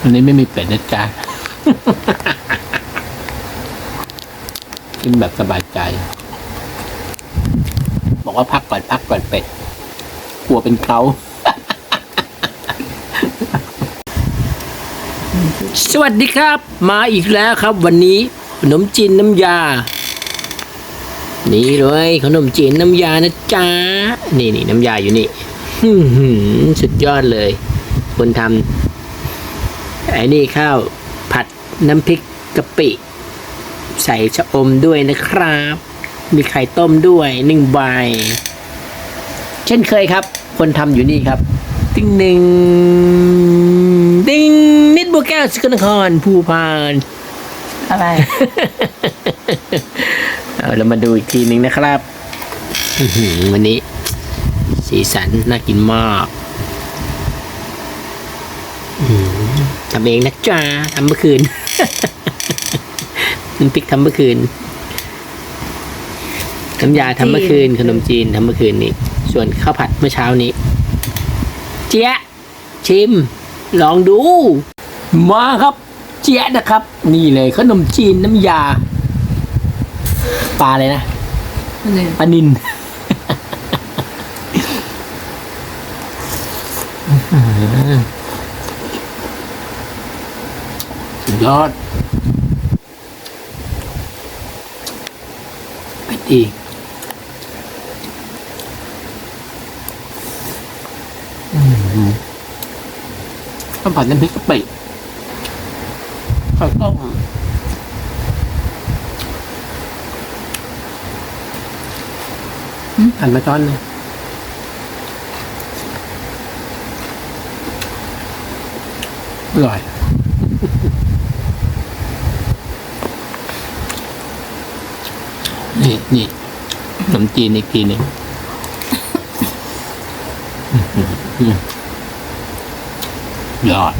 วันนี้ไม่มีเป็ดนะจ๊ะกินแบบสบายใจ บอกว่าพักก่อนพักก่อนเป็ด กลัวเป็นเขาสวัสดีครับ มาอีกแล้วครับ วันนี้ขนมจีนน้ำยา นี่เลยขนมจีนน้ำยานะจ๊ะนี่นี่น้ำยาอยู่นี่สุดยอดเลย คนทำ ไอ้นี่ข้าวผัดน้ำพริกกะปิ ใส่ชะอมด้วยนะครับ มีไข่ต้มด้วยหนึ่งใบ เช่นเคยครับ คนทำอยู่นี่ครับ ติ้งหนึ่งติ้งนิดบัวแก้วสกลนครภูพานอะไร เอาเรามาดูอีกทีหนึ่งนะครับอื้อหือวันนี้ สีสันน่ากินมากอื้อหือทำเองนะจ๊ะทำเมื่อคืนน้ำพริกทำเมื่อคืนน้ำยาทำเมื่อคืน ขนมจีนทำเมื่อคืนนี้ ส่วนข้าวผัดเมื่อเช้านี้ เจี๊ยะชิม ลองดู มาครับ เจี๊ยะนะครับ นี่เลยขนมจีนน้ำยา ปลาเลยนะนี่ปลานินสุด ยอดไปดีอืมข้าวผัดน้ำพริกกะปิข้าวต้มอืมหันมาช้อนหนึงอร่อย นี่ขนมจีนอีกทีหนึ่งอื้อหือยอด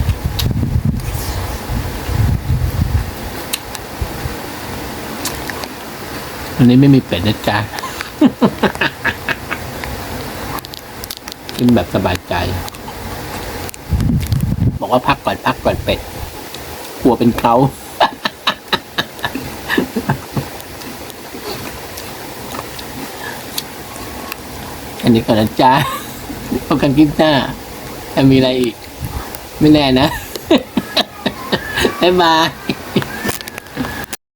วันนี้ไม่มีเป็ดนะจ๊ะกินแบบสบายใจ บอกว่าพักก่อนพักก่อนเป็ด กลัวเป็นเขา อันนี้ก่อนนะจ๊ะพบกันคลิปหน้าถ้ามีอะไรอีก ไม่แน่นะ บ๊ายบาย